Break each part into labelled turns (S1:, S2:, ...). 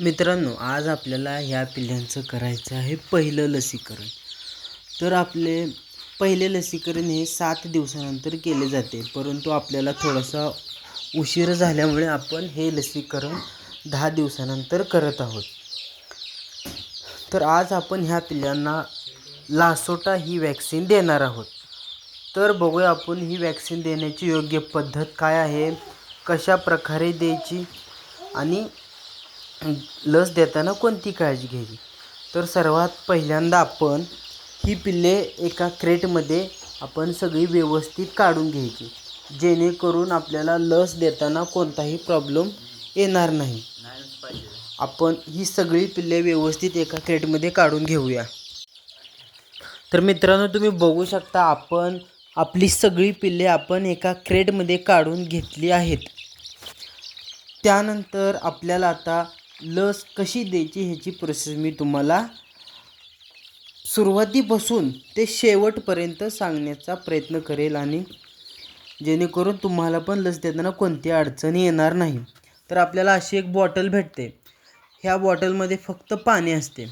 S1: मित्रांनो आज आपल्याला ह्या पिल्ल्यांचं करायचं आहे पहिलं लसीकरण. तर आपले पहिले लसीकरण हे सात दिवसानंतर केले जाते परंतु आपल्याला थोडासा उशीर झाल्यामुळे आपण हे लसीकरण दहा दिवसानंतर करत आहोत. तर आज आपण ह्या पिल्लांना लासोटा ही वॅक्सिन देणार आहोत. तर बघूया आपण ही वॅक्सिन देण्याची योग्य पद्धत काय आहे कशा प्रकारे द्यायची आणि लस देताना कोणती काळजी घ्यायची तर सर्वात पहिल्यांदा आपण ही पिल्ले एका क्रेटमध्ये आपण सगळी व्यवस्थित काढून घ्यायची. जेणेकरून आपल्याला लस देताना कोणताही प्रॉब्लेम येणार नाही. आपण ही सगळी पिल्ले व्यवस्थित एका क्रेटमध्ये काढून घेऊया. तर मित्रांनो तुम्ही बघू शकता आपण आपली सगळी पिल्ले आपण एका क्रेटमध्ये काढून घेतली आहेत. त्यानंतर आपल्याला आता लस कशी द्यायची ह्याची प्रोसेस मी तुम्हाला सुरुवातीपासून ते शेवटपर्यंत सांगण्याचा प्रयत्न करेल आणि जेणेकरून तुम्हाला पण लस देताना कोणती अडचणी येणार नाही. तर आपल्याला अशी एक बॉटल भेटते. ह्या बॉटलमध्ये फक्त पाणी असते.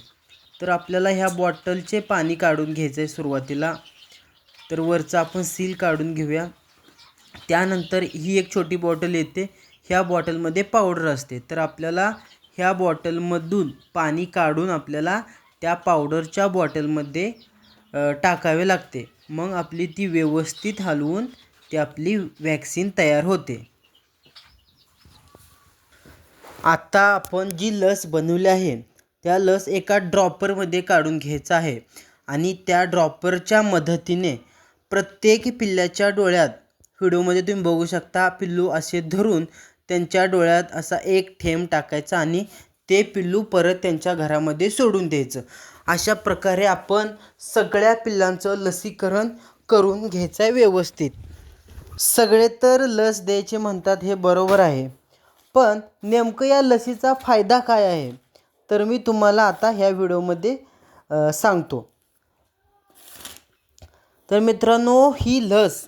S1: तर आपल्याला ह्या बॉटलचे पाणी काढून घ्यायचं आहे सुरुवातीला. तर वरचं आपण सील काढून घेऊया. त्यानंतर ही एक छोटी बॉटल येते. ह्या बॉटलमध्ये पावडर असते. तर आपल्याला ह्या बॉटलमधून पाणी काढून आपल्याला त्या पावडरच्या बॉटलमध्ये टाकावे लागते. मग आपली ती व्यवस्थित हलवून ती आपली वॅक्सिन तयार होते. आता आपण जी लस बनवली आहे त्या लस एका ड्रॉपरमध्ये काढून घ्यायचं आहे आणि त्या ड्रॉपरच्या मदतीने प्रत्येक पिल्ल्याच्या डोळ्यात व्हिडिओमध्ये तुम्ही बघू शकता पिल्लू असे धरून त्यांच्या डोळ्यात असा एक थेंब टाकायचा आणि ते पिल्लू परत त्यांच्या घरामध्ये सोडून द्यायचं. अशा प्रकारे आपण सगळ्या पिल्लांचं लसीकरण करून घ्यायचं आहे व्यवस्थित. सगळे तर लस द्यायचे म्हणतात हे बरोबर आहे. पण नेमकं या लसीचा फायदा काय आहे? तर मी तुम्हाला आता ह्या व्हिडिओमध्ये सांगतो. तर मित्रांनो ही लस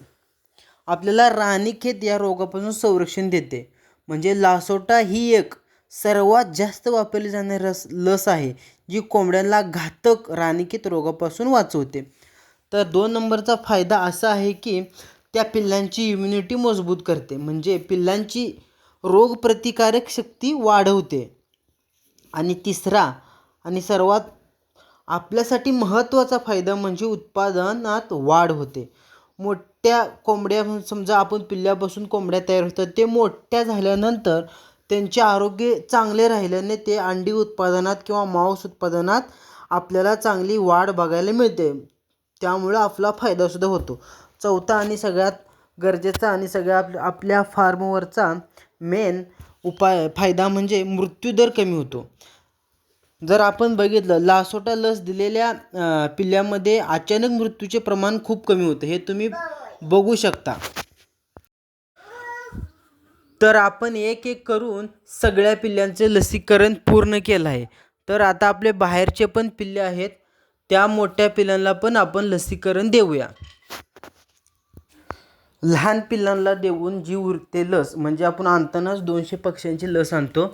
S1: आपल्याला राणीखेत या रोगापासून संरक्षण देते. म्हणजे लासोटा ही एक सर्वात जास्त वापरली जाणारी रस लस आहे जी कोंबड्यांना घातक रानिकेत रोगापासून वाचवते. तर दोन नंबरचा फायदा असा आहे की त्या पिल्लांची इम्युनिटी मजबूत करते. म्हणजे पिल्लांची रोगप्रतिकारक शक्ती वाढवते. आणि तिसरा आणि सर्वात आपल्यासाठी महत्त्वाचा फायदा म्हणजे उत्पादनात वाढ होते. मोठ्या कोंबड्या समजा आपण पिल्ल्यापासून कोंबड्या तयार होतात ते मोठ्या झाल्यानंतर त्यांचे आरोग्य चांगले राहिल्याने ते अंडी उत्पादनात किंवा मांस उत्पादनात आपल्याला चांगली वाढ बघायला मिळते. त्यामुळं आपला फायदासुद्धा होतो. चौथा आणि सगळ्यात गरजेचा आणि सगळ्या आप आपल्या फार्मवरचा मेन उपाय फायदा म्हणजे मृत्यूदर कमी होतो. जर आपण बघितलं लासोटा लस दिलेल्या पिल्ल्यामध्ये अचानक मृत्यूचे प्रमाण खूप कमी होतं. हे तुम्ही बघू शकता. तर आपण एक एक करून सगळ्या पिल्ल्यांचे लसीकरण पूर्ण केलं आहे. तर आता आपले बाहेरचे पण पिल्ले आहेत. त्या मोठ्या पिल्लांना पण आपण लसीकरण देऊया. लहान पिल्लांना देऊन जी उरते लस म्हणजे आपण आणतानाच दोनशे पक्ष्यांची लस आणतो.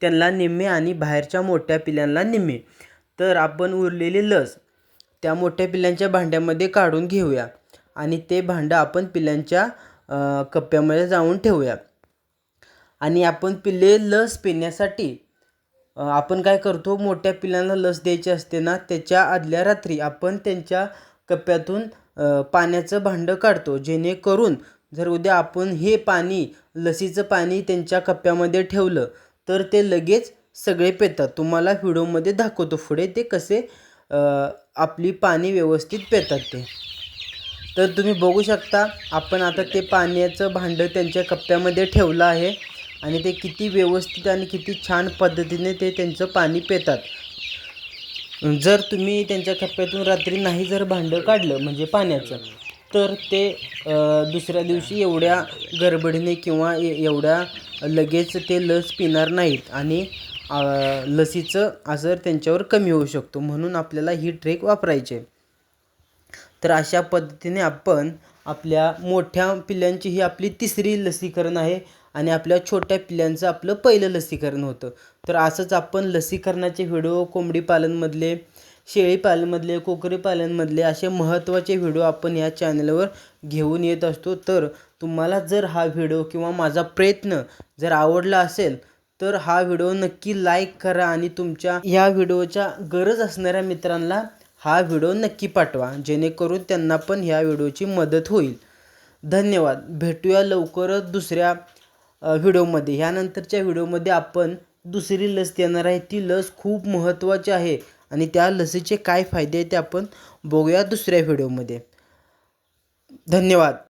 S1: त्यांना निम्मे आणि बाहेरच्या मोठ्या पिल्लांना निम्मे. तर आपण उरलेली लस त्या मोठ्या पिल्लांच्या भांड्यामध्ये काढून घेऊया आणि ते भांडं आपण पिल्लांच्या कप्प्यामध्ये जाऊन ठेवूया. आणि आपण पिल्ले लस पिण्यासाठी आपण काय करतो? मोठ्या पिल्लांना लस द्यायची असते ना त्याच्या आदल्या रात्री आपण त्यांच्या कप्प्यातून पाण्याचं भांडं काढतो. जेणेकरून जर उद्या आपण हे पाणी लसीचं पाणी त्यांच्या कप्प्यामध्ये ठेवलं तर ते लगेच सगळे पेतात. तुम्हाला व्हिडिओमध्ये दाखवतो पुढे ते कसे आपली पाणी व्यवस्थित पेतात ते. तर तुम्ही बघू शकता आपण आता ते पाण्याचं भांडं त्यांच्या कप्प्यामध्ये ठेवलं आहे आणि ते किती व्यवस्थित आणि किती छान पद्धतीने ते त्यांचं पाणी पेतात. जर तुम्ही त्यांच्या कप्प्यातून रात्री नाही जर भांडं काढलं म्हणजे पाण्याचं तर ते दुसऱ्या दिवशी एवढ्या गडबडीने किंवा ए- एवढ्या लगेच ते लस पिणार नाहीत आणि लसीचं असर त्यांच्यावर कमी होऊ शकतो म्हणून आपल्याला ही ट्रेक वापरायची आहे. तर अशा पद्धतीने आपण आपल्या मोठ्या पिल्लांची ही आपली तिसरी लसीकरण आहे आणि आपल्या छोट्या पिल्लांचं आपलं पहिलं लसीकरण होतं. तर असंच आपण लसीकरणाचे व्हिडिओ कोंबडी पालनमधले शेळीपालनमधले कोकरीपालनमधले असे महत्त्वाचे व्हिडिओ आपण या चॅनलवर घेऊन येत असतो. तर तुम्हाला जर हा व्हिडिओ किंवा माझा प्रयत्न जर आवडला असेल तर हा व्हिडिओ नक्की लाईक करा आणि तुमच्या या व्हिडिओच्या गरज असणाऱ्या मित्रांना हा व्हिडिओ नक्की पाठवा जेणेकरून त्यांना पण ह्या व्हिडिओची मदत होईल. धन्यवाद. भेटूया लवकरच दुसऱ्या व्हिडिओमध्ये. ह्यानंतरच्या व्हिडिओमध्ये आपण दुसरी लस देणार आहे. ती लस खूप महत्त्वाची आहे. आणि त्या लसीचे काय फायदे आहेत ते आपण बघूया दुसऱ्या व्हिडिओमध्ये. धन्यवाद.